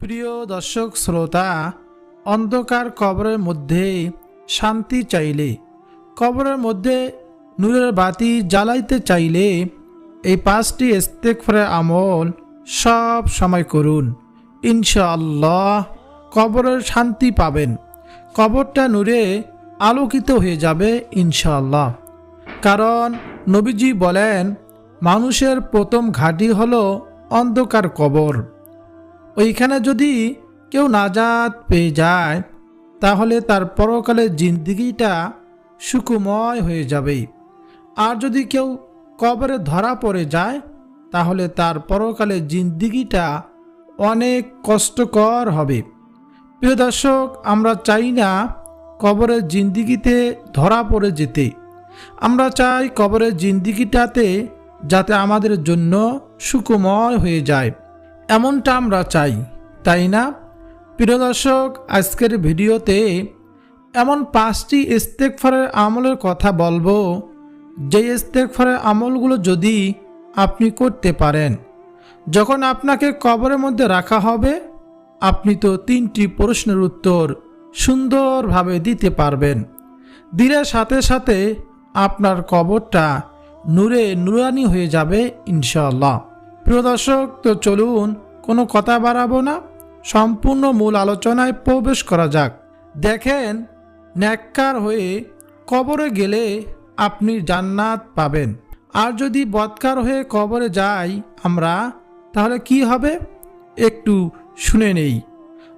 প্রিয় দর্শক, শ্রোতা, অন্ধকার কবরের মধ্যে শান্তি চাইলে, কবরের মধ্যে নূরের বাতি জ্বালাইতে চাইলে এই পাঁচটি ইস্তেকফারের আমল সব সময় করুন। ইনশাআল্লাহ কবরের শান্তি পাবেন। কবরটা নূরে আলোকিত হয়ে যাবে ইনশাআল্লাহ। কারণ নবীজি বলেন, মানুষের প্রথম ঘাঁটি হলো অন্ধকার কবর। ওইখানে যদি কেউ নাজাত পেয়ে যায়, তাহলে তার পরকালের জিন্দিগিটা সুকুময় হয়ে যাবে। আর যদি কেউ কবরে ধরা পড়ে যায়, তাহলে তার পরকালের জিন্দিগিটা অনেক কষ্টকর হবে। প্রিয় দর্শক, আমরা চাই না কবরের জিন্দিগিতে ধরা পড়ে যেতে। আমরা চাই কবরের জিন্দিগিটাতে যাতে আমাদের জন্য সুকুময় হয়ে যায়। এমনটা আমরা চাই, তাই না? প্রিয় দর্শক, আজকের ভিডিওতে এমন পাঁচটি ইস্তেকফারের আমলের কথা বলব। যে ইস্তেকফারের আমলগুলো যদি আপনি করতে পারেন, যখন আপনাকে কবরের মধ্যে রাখা হবে, আপনি তো তিনটি প্রশ্নের উত্তর সুন্দরভাবে দিতে পারবেন। দিনের সাথে সাথে আপনার কবরটা নূরে নুরানি হয়ে যাবে ইনশাল্লাহ প্রিয় দর্শক, তো চলুন কোনো কথা বাড়াবো না। সম্পূর্ণ মূল আলোচনায় প্রবেশ করা যাক। দেখেন, ন্যাক্কার হয়ে কবরে গেলে আপনি জান্নাত পাবেন। আর যদি বৎকার হয়ে কবরে যাই আমরা, তাহলে কি হবে? একটু শুনে নেই।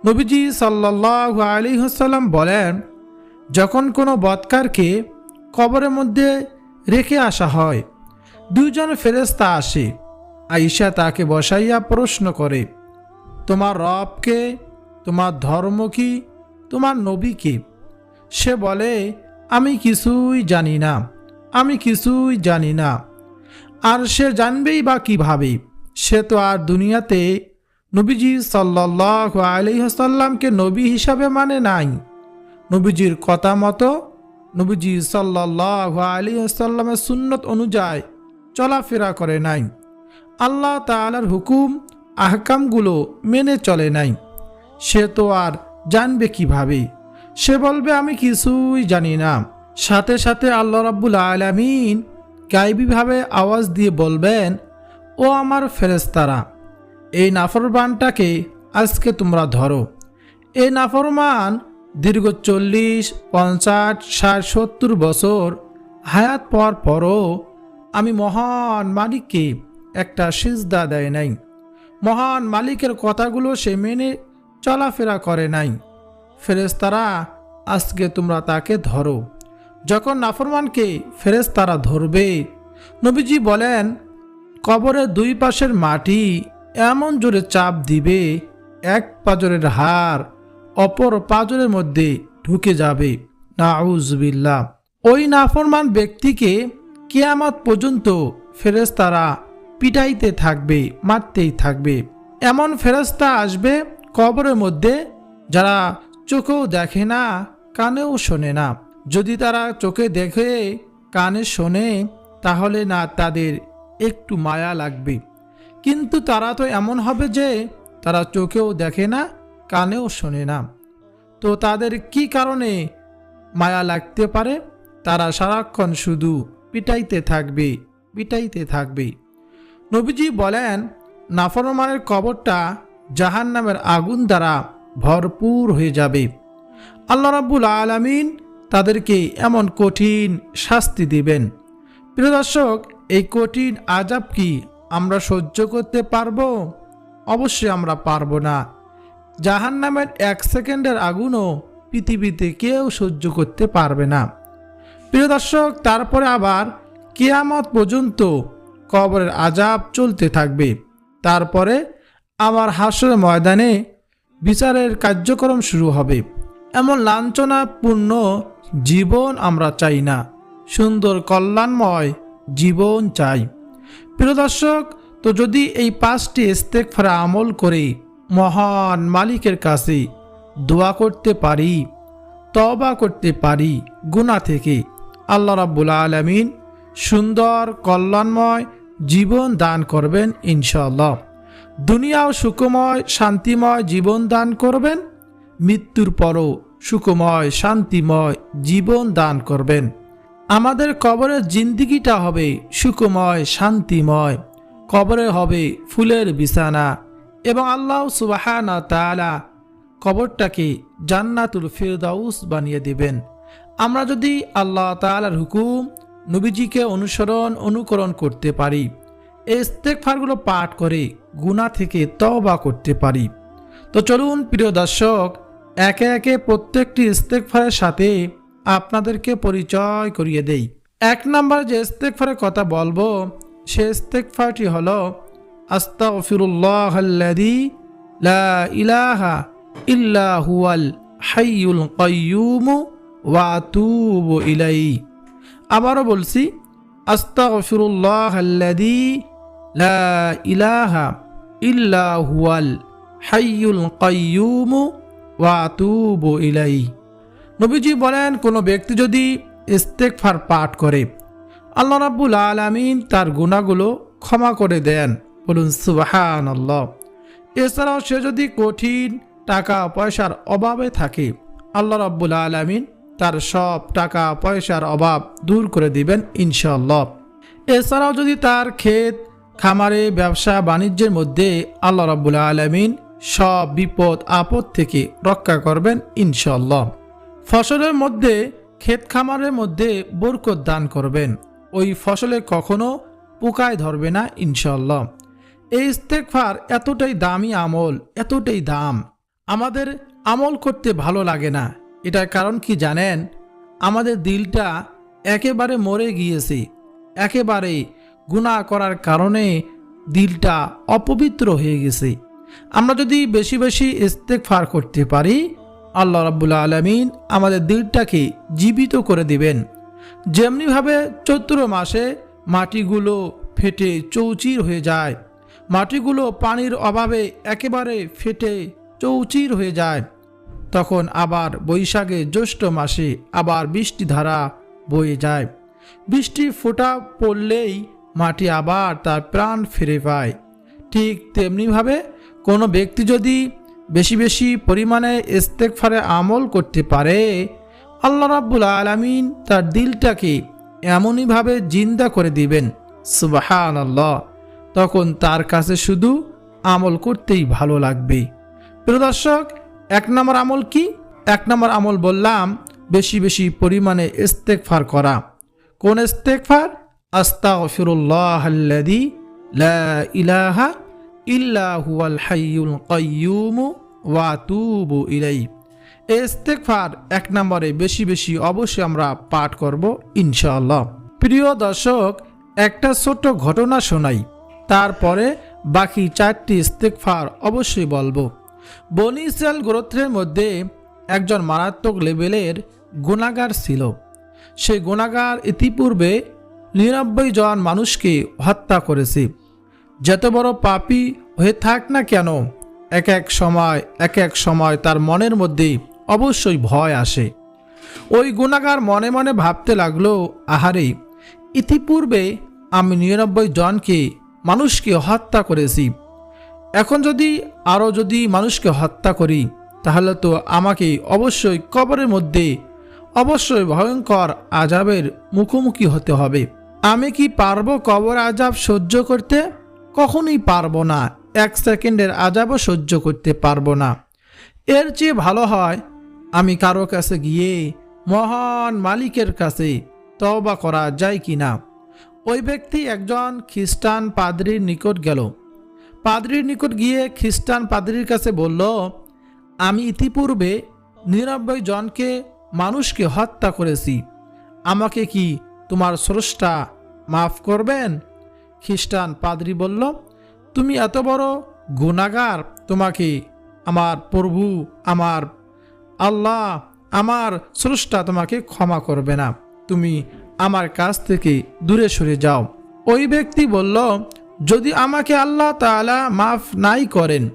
নবীজি সাল্লাহ আলী হাসাল্লাম বলেন, যখন কোনো বৎকারকে কবরের মধ্যে রেখে আসা হয় দুজন ফেরেস্তা আসে। আইসা তাকে বসাইয়া প্রশ্ন করে, তোমার রবকে তোমার ধর্ম কি? তোমার নবীকে সে বলে, আমি কিছুই জানি না, আমি কিছুই জানি না। আর সে জানবেই বা কীভাবে? সে তো আর দুনিয়াতে নবীজি সাল্লাহ আলিহাসাল্লামকে নবী হিসাবে মানে নাই। নবীজির কথা মতো নবীজি সাল্লাহ আলিহাসাল্লামের সুন্নত অনুযায়ী চলাফেরা করে নাই। আল্লাহ তালার হুকুম, আহকামগুলো মেনে চলে নাই। সে তো আর জানবে কীভাবে? সে বলবে, আমি কিছুই জানি না। সাথে সাথে আল্লাহ রাব্বুল আলামিন গাইবীভাবে আওয়াজ দিয়ে বলবেন, ও আমার ফেরেস্তারা এই নাফরমানটাকে আজকে তোমরা ধরো। এই নাফরমান দীর্ঘ চল্লিশ, পঞ্চাশ, ষাট, সত্তর বছর হায়াত পর পরও আমি মহান মালিককে একটা সিজদা দেয় নাই। মহান মালিকের কথাগুলো সে মেনে চলাফেরা করে নাই। ফেরেস্তারা আজকে তোমরা তাকে ধরো। যখন নাফরমানকে ফেরেস্তারা ধরবে, নবীজি বলেন, কবরের দুই পাশের মাটি এমন জোরে চাপ দিবে, এক পাজরের হার অপর পাজরের মধ্যে ঢুকে যাবে। নাউজবিল্লা ওই নাফরমান ব্যক্তিকে কেয়ামত পর্যন্ত ফেরেস্তারা পিটাইতে থাকবে, মারতেই থাকবে। এমন ফেরস্তা আসবে কবরের মধ্যে যারা চোখেও দেখে না, কানেও শোনে না। যদি তারা চোখে দেখে, কানে শোনে, তাহলে না তাদের একটু মায়া লাগবে। কিন্তু তারা তো এমন হবে যে তারা চোখেও দেখে না, কানেও শোনে না। তো তাদের কি কারণে মায়া লাগতে পারে? তারা সারাক্ষণ শুধু পিটাইতে থাকবে পিটাইতে থাকবে। নবীজি বলেন, নাফরমানের কবরটা জাহান নামের আগুন দ্বারা ভরপুর হয়ে যাবে। আল্লাহ রাব্বুল আলামিন তাদেরকে এমন কঠিন শাস্তি দিবেন। প্রিয় দর্শক, এই কঠিন আজাব কি আমরা সহ্য করতে পারব? অবশ্যই আমরা পারব না। জাহান নামের এক সেকেন্ডের আগুনও পৃথিবীতে কেউ সহ্য করতে পারবে না। প্রিয় দর্শক, তারপরে আবার কেয়ামত পর্যন্ত কবরের আজাব চলতে থাকবে। তারপরে আমার হাসরের ময়দানে বিচারের কার্যক্রম শুরু হবে। এমন লাঞ্ছনাপূর্ণ জীবন আমরা চাই না। সুন্দর কল্যাণময় জীবন চাই। প্রিয় দর্শক, তো যদি এই পাঁচটি ইস্তেকফারা আমল করে মহান মালিকের কাছে দোয়া করতে পারি তবা করতে পারি গুণা থেকে, আল্লাহ রাব্বুল আলমিন সুন্দর কল্যাণময় জীবন দান করবেন ইনশাল্লাহ দুনিয়াও সুখময়, শান্তিময় জীবন দান করবেন। মৃত্যুর পরও সুখময়, শান্তিময় জীবন দান করবেন। আমাদের কবরের জিন্দিগিটা হবে সুখময়, শান্তিময়। কবরে হবে ফুলের বিছানা এবং আল্লাহ সুবাহানা তালা কবরটাকে জান্নাতুল ফিরদাউস বানিয়ে দিবেন। আমরা যদি আল্লাহ তালার হুকুম নবীজিকে অনুসরণ, অনুকরণ করতে পারি। এই ইস্তেকফারগুলো পাঠ করে গুণা থেকে তওবা করতে পারি। তো চলুন, প্রিয় দর্শক, একে একে প্রত্যেকটি ইস্তেকফারের সাথে আপনাদেরকে পরিচয় করিয়ে দেই। এক নাম্বার যে ইস্তেকফারের কথা বলব, সে ইস্তেকফারটি হলো আস্তাগফিরুল্লাহ আল্লাযী লা ইলাহা ইল্লা হুয়াল হাইয়ুল কাইয়্যুম ওয়া আতুবু ইলাইহি। আবারও বলছি লা ইলাহা ইল্লা হুয়াল হাইয়ুল ওয়া নবীজি বলেন, কোনো ব্যক্তি যদি ইস্তেকফার পাঠ করে, আল্লাহ রাব্বুল আলামিন তার গুণাগুলো ক্ষমা করে দেন। বলুন সুবাহান আল্লাহ এছাড়াও সে যদি কঠিন টাকা পয়সার অভাবে থাকে, আল্লাহ রাব্বুল আলামিন তার সব টাকা পয়সার অভাব দূর করে দিবেন ইনশাআল্লাহ। এছাড়াও যদি তার ক্ষেত, খামারে, ব্যবসা, বাণিজ্যের মধ্যে আল্লাহ রাব্বুল আলামিন সব বিপদ, আপদ থেকে রক্ষা করবেন ইনশাআল্লাহ। ফসলের মধ্যে, ক্ষেত খামারের মধ্যে বরকত দান করবেন। ওই ফসলে কখনো পোকায় ধরবে না ইনশাল্লাহ এই ইস্তেকফার এতটাই দামি আমল, এতটাই দাম। আমাদের আমল করতে ভালো লাগে না। এটার কারণ কি জানেন? আমাদের দিলটা একেবারে মরে গিয়েছে। একেবারে গুনাহ করার কারণে দিলটা অপবিত্র হয়ে গেছে। আমরা যদি বেশি বেশি ইস্তেকফার করতে পারি, আল্লাহ রাব্বুল আলমিন আমাদের দিলটাকে জীবিত করে দিবেন। যেমনিভাবে চৈত্র মাসে মাটিগুলো ফেটে চৌচির হয়ে যায়, মাটিগুলো পানির অভাবে একেবারে ফেটে চৌচির হয়ে যায়। তখন আবার বৈশাখে জ্যৈষ্ঠ মাসে আবার বৃষ্টি ধারা বয়ে যায়। বৃষ্টি ফোঁটা পড়লেই মাটি আবার তার প্রাণ ফিরে পায়। ঠিক তেমনিভাবে কোনো ব্যক্তি যদি বেশি বেশি পরিমাণে ইস্তেকফারে আমল করতে পারে, আল্লাহ রাব্বুল আলামিন তার দিলটাকে এমনইভাবে জিন্দা করে দিবেন সুবাহান আল্লাহ তখন তার কাছে শুধু আমল করতেই ভালো লাগবে। প্রিয় দর্শক এক নম্বর আমল কি? এক নম্বর আমল বললাম, বেশি বেশি পরিমাণে ইস্তেকফার করা। কোন ইস্তেকফার আস্তাগফিরুল্লাহ আল্লাযী লা ইলাহা ইল্লা হুয়াল হাইয়ুল কাইয়্যুম ওয়া আতুবু ইলাইহি। এই ইস্তেগফার এক নম্বরে বেশি বেশি অবশ্যই আমরা পাঠ করব ইনশাআল্লাহ। প্রিয় দর্শক, একটা ছোট্ট ঘটনা শোনাই। তারপরে বাকি চারটি ইস্তেগফার অবশ্যই বলব। বনি ইসরায়েল গোত্রের মধ্যে একজন মারাত্মক লেভেলের গুণাগার ছিল। সেই গুণাগার ইতিপূর্বে নিরানব্বই জন মানুষকে হত্যা করেছে। যত বড় পাপি হয়ে থাক না কেন, এক এক সময়, এক এক সময় তার মনের মধ্যে অবশ্যই ভয় আসে। ওই গুণাগার মনে মনে ভাবতে লাগল, আহারে, ইতিপূর্বে আমি নিরানব্বই জনকে মানুষকে হত্যা করেছি এখন যদি আরও যদি মানুষকে হত্যা করি, তাহলে তো আমাকে অবশ্যই কবরের মধ্যে অবশ্যই ভয়ঙ্কর আজাবের মুখোমুখি হতে হবে। আমি কি পারব কবর আজাব সহ্য করতে? কখনোই পারব না। এক সেকেন্ডের আজাবও সহ্য করতে পারব না। এর চেয়ে ভালো হয় আমি কারও কাছে গিয়ে মহান মালিকের কাছে তওবা করা যায় কি না ওই ব্যক্তি একজন খ্রিস্টান পাদ্রির নিকট গেল। পাদ্রির নিকট গিয়ে খ্রিস্টান পাদ্রির কাছে বলল, আমি ইতিপূর্বে নিরানব্বই জনকে মানুষকে হত্যা করেছি। আমাকে কি তোমার স্রষ্টা মাফ করবেন? খ্রিস্টান পাদ্রি বলল, তুমি এত বড় গুণাগার তোমাকে আমার প্রভু, আমার আল্লাহ, আমার স্রষ্টা তোমাকে ক্ষমা করবে না। তুমি আমার কাছ থেকে দূরে সরে যাও। ওই ব্যক্তি বলল যদি আমাকে আল্লাহ তাআলা মাফ নাই করেন,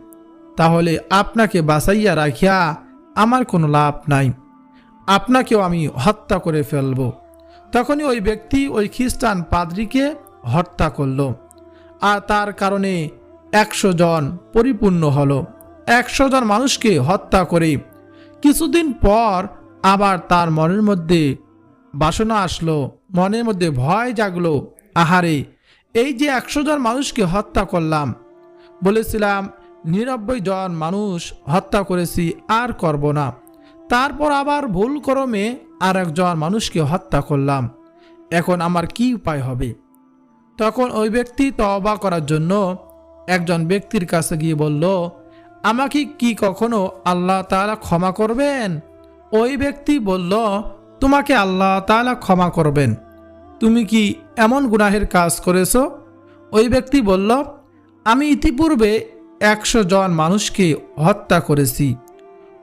তাহলে আপনাকে বাঁচাইয়া রাখিয়া আমার কোনো লাভ নাই। আপনাকেও আমি হত্যা করে ফেলব। তখনই ওই ব্যক্তি ওই খ্রিস্টান পাদ্রিকে হত্যা করল আর তার কারণে একশো জন পরিপূর্ণ হলো। একশো জন মানুষকে হত্যা করে কিছুদিন পর আবার তার মনের মধ্যে বাসনা আসলো, মনের মধ্যে ভয় জাগলো, আহারে এই যে একশো জন মানুষকে হত্যা করলাম, বলেছিলাম নিরানব্বই জন মানুষ হত্যা করেছি, আর করব না। তারপর আবার ভুল করমে আর একজন মানুষকে হত্যা করলাম। এখন আমার কি উপায় হবে? তখন ওই ব্যক্তি তওবা করার জন্য একজন ব্যক্তির কাছে গিয়ে বলল, আমাকে কি কখনো আল্লাহ তাআলা ক্ষমা করবেন? ওই ব্যক্তি বলল, তোমাকে আল্লাহ তাআলা ক্ষমা করবেন। তুমি কি এমন গুনাহের কাজ করেছ? ওই ব্যক্তি বলল, আমি ইতিপূর্বে একশো জন মানুষকে হত্যা করেছি।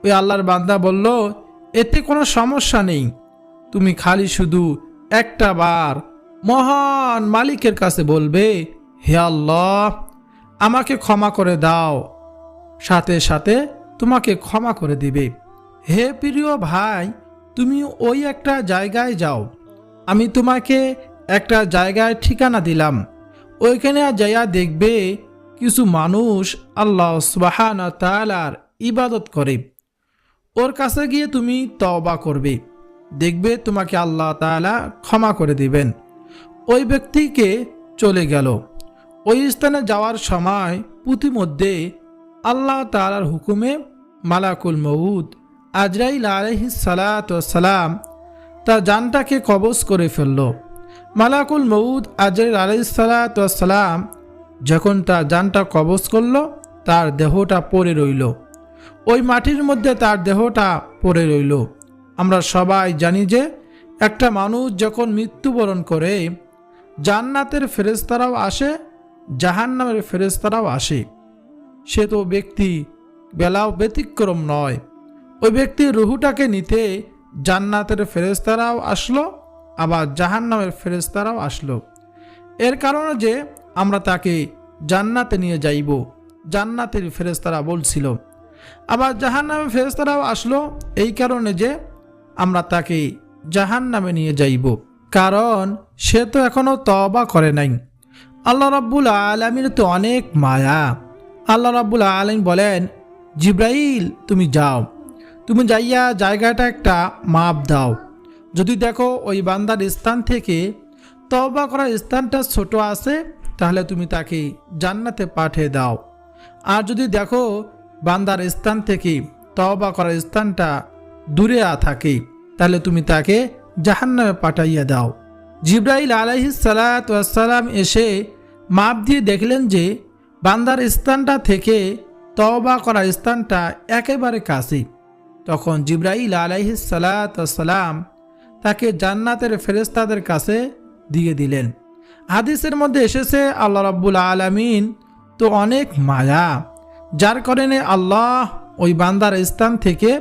ওই আল্লাহর বান্দা বলল, এতে কোনো সমস্যা নেই। তুমি খালি শুধু একটা বার মহান মালিকের কাছে বলবে, হে আল্লাহ, আমাকে ক্ষমা করে দাও। সাথে সাথে তোমাকে ক্ষমা করে দিবে। হে প্রিয় ভাই, তুমি ওই একটা জায়গায় যাও। আমি তোমাকে একটা জায়গায় ঠিকানা দিলাম। ওইখানে যাইয়া দেখবে কিছু মানুষ আল্লাহ সুবাহান তালার ইবাদত করে। ওর কাছে গিয়ে তুমি তওবা করবে। দেখবে তোমাকে আল্লাহ তাআলা ক্ষমা করে দিবেন। ওই ব্যক্তিকে চলে গেল। ওই স্থানে যাওয়ার সময় পুঁথিমধ্যে আল্লাহ তাআলার হুকুমে মালাকুল মউদ আজরাইল আলহি সালাম তার জানটাকে কবজ করে ফেলল। মালাকুল মৌদ আজরাইল আলহি সালাম যখন তার জানটা কবজ করল, তার দেহটা পড়ে রইল। ওই মাটির মধ্যে তার দেহটা পড়ে রইল। আমরা সবাই জানি যে, একটা মানুষ যখন মৃত্যুবরণ করে, জান্নাতের ফেরেস্তারাও আসে, জাহান্নামের ফেরেস্তারাও আসে। সে তো ব্যক্তি বেলাও ব্যতিক্রম নয়। ওই ব্যক্তির রুহুটাকে নিতে জান্নাতের ফেরেস্তারাও আসলো, আবার জাহান্নামের ফেরেস্তারাও আসলো। এর কারণে যে আমরা তাকে জান্নাতে নিয়ে যাইব, জান্নাতের ফেরেস্তারা বলছিল। আবার জাহান নামে ফেরেস্তারাও আসলো, এই কারণে যে আমরা তাকে জাহান নামে নিয়ে যাইব। কারণ সে তো এখনও তবা করে নাই। আল্লাহ রাব্বুল আলমীর তো অনেক মায়া। আল্লাহ রাব্বুল আলম বলেন, জিব্রাইল, তুমি যাও। তুমি যাইয়া জায়গাটা একটা মাপ দাও। যদি দেখো ওই বান্দার স্থান থেকে তবা করার স্থানটা ছোট আছে, তাহলে তুমি তাকে জান্নাতে পাঠিয়ে দাও। আর যদি দেখো বান্দার স্থান থেকে তওবা করার স্থানটা দূরে থাকে, তাহলে তুমি তাকে জাহান্নামে পাঠাইয়া দাও। জিব্রাইল আলাইহি সালাম এসে মাপ দিয়ে দেখলেন যে বান্দার স্থানটা থেকে তওবা করার স্থানটা একেবারে কাছে। তখন জিব্রাইল আলাইহি সালাম তাকে জান্নাতের ফেরেস্তাদের কাছে দিয়ে দিলেন। হাদিসের মধ্যে এসেছে, আল্লাহ রাব্বুল আলামিন তো অনেক মায়া, যার কারণে আল্লাহ ওই বান্দার স্থান থেকে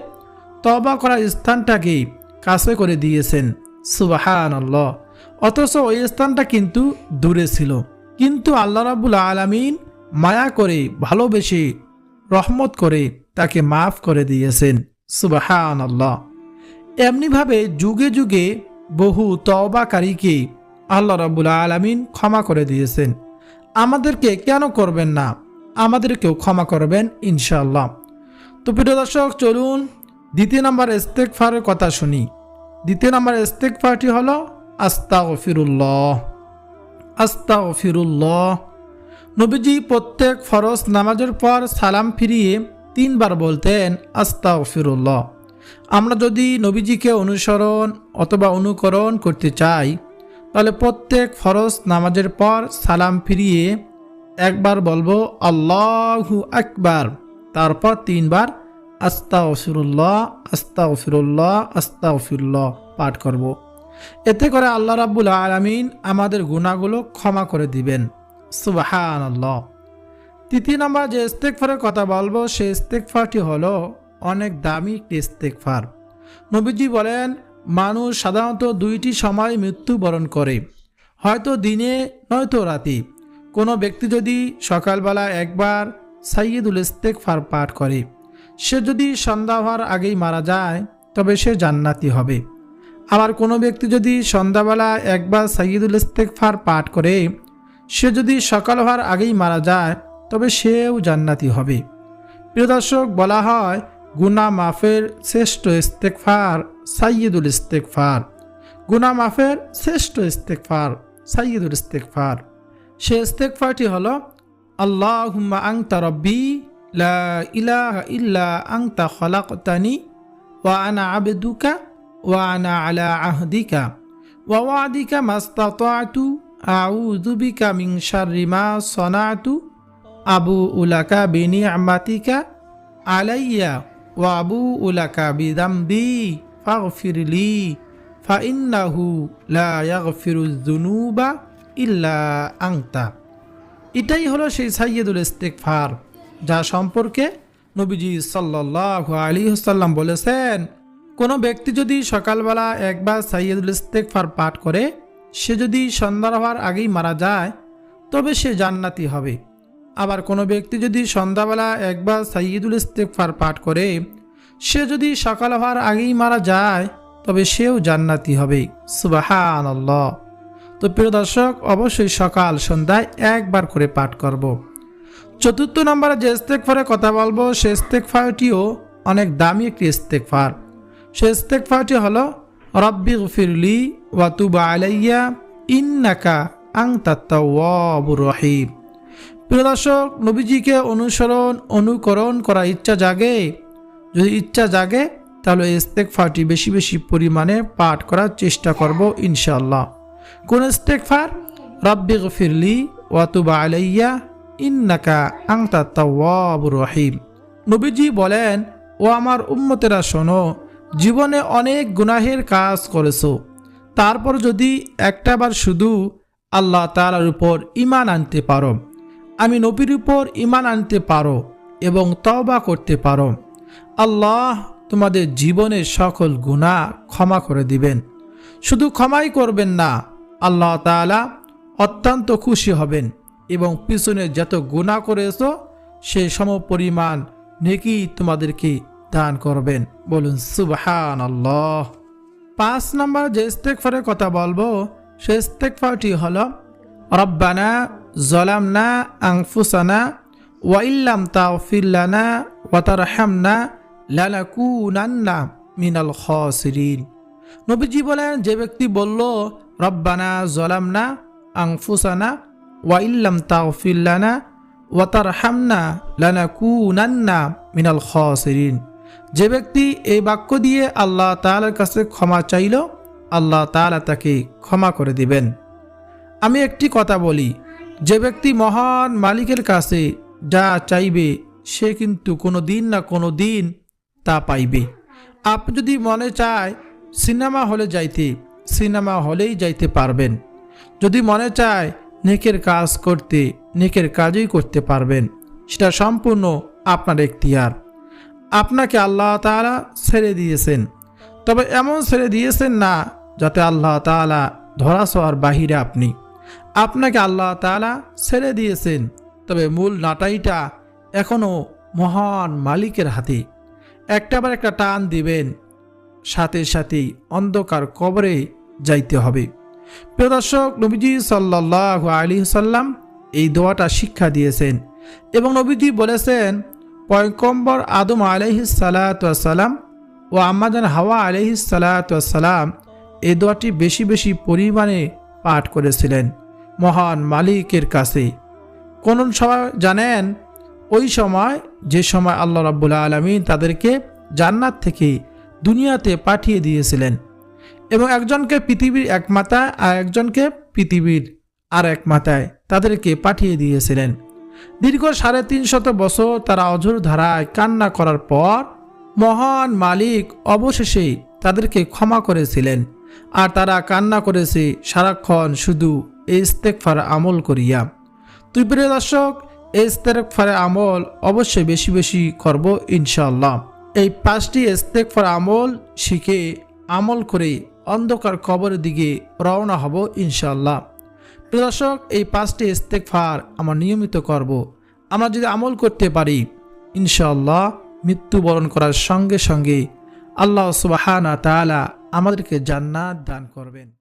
তবা করার স্থানটাকে কাছে করে দিয়েছেন। সুবাহান আল্লাহ অথচ ওই স্থানটা কিন্তু দূরে ছিল। কিন্তু আল্লাহ রাবুল আলমিন মায়া করে, ভালোবেসে, রহমত করে তাকে মাফ করে দিয়েছেন। সুবাহান আল্লাহ এমনিভাবে যুগে যুগে বহু তওবাকারীকে আল্লাহ রাবুল আলমিন ক্ষমা করে দিয়েছেন। আমাদেরকে কেন করবেন না? আমাদেরকেও ক্ষমা করবেন ইনশাল্লাহ তো প্রিয় দর্শক, চলুন দ্বিতীয় নম্বর ইস্তেকফারের কথা শুনি। দ্বিতীয় নম্বর ইস্তেকফারটি হল আস্তা ফিরুল্লাহ আস্তা ফিরুল্লাহ নবীজি প্রত্যেক ফরজ নামাজের পর সালাম ফিরিয়ে তিনবার বলতেন আস্তা ফিরুল্লাহ আমরা যদি নবীজিকে অনুসরণ অথবা অনুকরণ করতে চাই, তাহলে প্রত্যেক ফরজ নামাজের পর সালাম ফিরিয়ে একবার বলব, আল্লাহু আকবার। তারপর তিনবার আস্তা ওফিরুল্লাহ আস্তা ওফিরুল্লাহ আস্তা ওফিরুল্লাহ পাঠ করব। এতে করে আল্লাহ রাব্বুল আলমিন আমাদের গুণাগুলো ক্ষমা করে দিবেন। সুবাহান আল্লাহ তৃতীয় নম্বর যে ইস্তেকফারের কথা বলব, সেই ইস্তেকফারটি হলো অনেক দামি একটি ইস্তেকফার। নবীজি বলেন, মানুষ সাধারণত দুইটি সময় মৃত্যুবরণ করে, হয়তো দিনে, নয়তো রাতে। কোনো ব্যক্তি যদি সকালবেলা একবার সাইয়দুল ইস্তেকফার পাঠ করে, সে যদি সন্ধ্যা হওয়ার আগেই মারা যায়, তবে সে জান্নাতি হবে। আবার কোনো ব্যক্তি যদি সন্ধ্যাবেলা একবার সাইয়দুল ইস্তেকফার পাঠ করে, সে যদি সকাল হওয়ার আগেই মারা যায় তবে সেও জান্নাতি হবে। প্রিয় দর্শক, বলা হয় গুনা মাফের শ্রেষ্ঠ ইস্তেকফার সাইয়দুল ইস্তেকফার গুনা মাফের শ্রেষ্ঠ ইস্তেকফার সাইয়দুল ইস্তেকফার সে ইস্তেকফারটি হলো, আল্লাহুম্মা আংতা রব্বি, লা ইলাহা ইল্লা আংতা খলাকতানি, ওয়া আনা আবেদুকা, ওয়া আনা আলা আহদিকা, ওয়া ওয়াদিকা মাস্তাতাতু, আউযু বিকা মিন শাররি মা সনাতু আবু উলাকা বিনিআমাতিকা আলাইয়া ও আবু উলাকা বিদামবি ফাগফিরলি, ফাইন্নাহু লা যুনুবা ইল্লা আংতা এটাই হলো সেই সাইয়দুল ইস্তেকফার যা সম্পর্কে নবীজি সাল্লাহ আলী হাসাল্লাম বলেছেন, কোনো ব্যক্তি যদি সকালবেলা একবার সাইয়দুল ইস্তেকফার পাঠ করে, সে যদি সন্ধ্যার হওয়ার আগেই মারা যায়, তবে সে জান্নাতি হবে। আবার কোনো ব্যক্তি যদি সন্ধ্যাবেলা একবার সাইয়দুল ইস্তেকফার পাঠ করে, সে যদি সকাল হওয়ার আগেই মারা যায়, তবে সেও জান্নাতি হবে। সুবাহান আল্লাহ তো প্রিয় দর্শক, অবশ্যই সকাল সন্ধ্যায় একবার করে পাঠ করব। চতুর্থ নম্বরে যে ইস্তেকফারের কথা বলব, সে ইস্তেকফারটিও অনেক দামি একটি ইস্তেকফার সে ইস্তেকফারটি হলো, রব্বি ফিরলি ওয়াতুবা আলাইয়া ইন্নাকা আং তাত্তাওয়াবুর রহিম। প্রিয় দর্শক, নবীজিকে অনুসরণ, অনুকরণ করার ইচ্ছা জাগে। যদি ইচ্ছা জাগে, তাহলে ইস্তেকফারটি বেশি বেশি পরিমাণে পাঠ করার চেষ্টা করব ইনশাল্লাহ কোন স্টেক ইস্তেকফার রব্বি ফিরলি ওয়াতুবা আলাইয়া ইন্নাকা আংতা তাওয়াবুর রহিম। নবীজি বলেন, ও আমার উম্মতেরা শোনো, জীবনে অনেক গুনাহের কাজ করেছ। তারপর যদি একটাবার শুধু আল্লাহ তালার উপর ইমান আনতে পারো আমি নবীর উপর ইমান আনতে পারো এবং তওবা করতে পারো। আল্লাহ তোমাদের জীবনের সকল গুণা ক্ষমা করে দিবেন। শুধু ক্ষমাই করবেন না, আল্লাহ তাআলা অত্যন্ত খুশি হবেন এবং পিছনে যত গুণা করেছ সেই সম পরিমাণ নেকি তোমাদেরকে দান করবেন। বলুন সুবহান আল্লাহ পাঁচ নম্বর যে ইস্তেকফারের কথা বলব, সে ইস্তেকফারটি হল, রব্বানা জলামনা আংফুসানা ওয়াইল্লাম তাওফিল্লানা ওয়াতারহামনা লানাকুনান্না মিনাল খসিরিন নবীজি বলেন, যে ব্যক্তি বলল, রব্বানা জলামনা আংফুসানা ওয়াইল্লাম তাওফিল্লানা ওয়াতার হামনা লানাকুনান্না মিনাল খসিরিন। যে ব্যক্তি এই বাক্য দিয়ে আল্লাহ তাআলার কাছে ক্ষমা চাইল, আল্লাহ তাআলা তাকে ক্ষমা করে দিবেন। আমি একটি কথা বলি যে ব্যক্তি মহান মালিকের কাছে যা চাইবে, সে কিন্তু কোনো দিন না কোনো দিন তা পাইবে। আপনি যদি মনে চায় সিনেমা হলে যাইতে, সিনেমা হলেই যাইতে পারবেন। যদি মনে চায় নেকের কাজ করতে, নেকের কাজই করতে পারবেন, সেটা সম্পূর্ণ আপনার এখতিয়ার। আপনাকে আল্লাহ তাআলা ছেড়ে দিয়েছেন। তবে এমন ছেড়ে দিয়েছেন না যাতে আল্লাহ তাআলা ধরাছোঁয়ার বাহিরে আপনি আপনাকে আল্লাহ তাআলা ছেড়ে দিয়েছেন। তবে মূল নাটাইটা এখনও মহান মালিকের হাতে। একটাবার একটা টান দিবেন, সাথে সাথেই অন্ধকার কবরে যাইতে হবে। প্রিয় দর্শক, নবীজি সাল্লাহ আলী সাল্লাম এই দোয়াটা শিক্ষা দিয়েছেন এবং নবীজি বলেছেন পয়কম্বর আদম আলহি সালাতাম ও আম্মাজান হাওয়া আলহি সালাতাম এই দোয়াটি বেশি বেশি পরিমাণে পাঠ করেছিলেন। মহান মালিকের কাছে। কোন সময় জানেন? ওই সময়, যে সময় আল্লাহ রাব্বুল আলমিন তাদেরকে জান্নাত থেকে দুনিয়াতে পাঠিয়ে দিয়েছিলেন এবং একজনকে পৃথিবীর এক মাথায় আর একজনকে পৃথিবীর আর এক মাথায় তাদেরকে পাঠিয়ে দিয়েছিলেন। দীর্ঘ সাড়ে তিনশত বছর তারা অঝোর ধারায় কান্না করার পর মহান মালিক অবশেষে তাদেরকে ক্ষমা করেছিলেন। আর তারা কান্না করেছে সারাক্ষণ শুধু এই ইস্তেকফার আমল করিয়া। তুই প্রিয় দর্শক এই ইস্তেকফারে আমল অবশ্যই বেশি বেশি করব ইনশাল্লাহ এই পাঁচটি ইস্তেকফার আমল শিখে আমল করে অন্ধকার কবরের দিকে রওনা হব ইনশাল্লাহ প্রিয় দর্শক, এই পাঁচটি ইস্তেকফার আমরা নিয়মিত করব। আমরা যদি আমল করতে পারি ইনশাল্লাহ মৃত্যুবরণ করার সঙ্গে সঙ্গে আল্লাহ সুবাহানা তাআলা আমাদেরকে জান্নাত দান করবেন।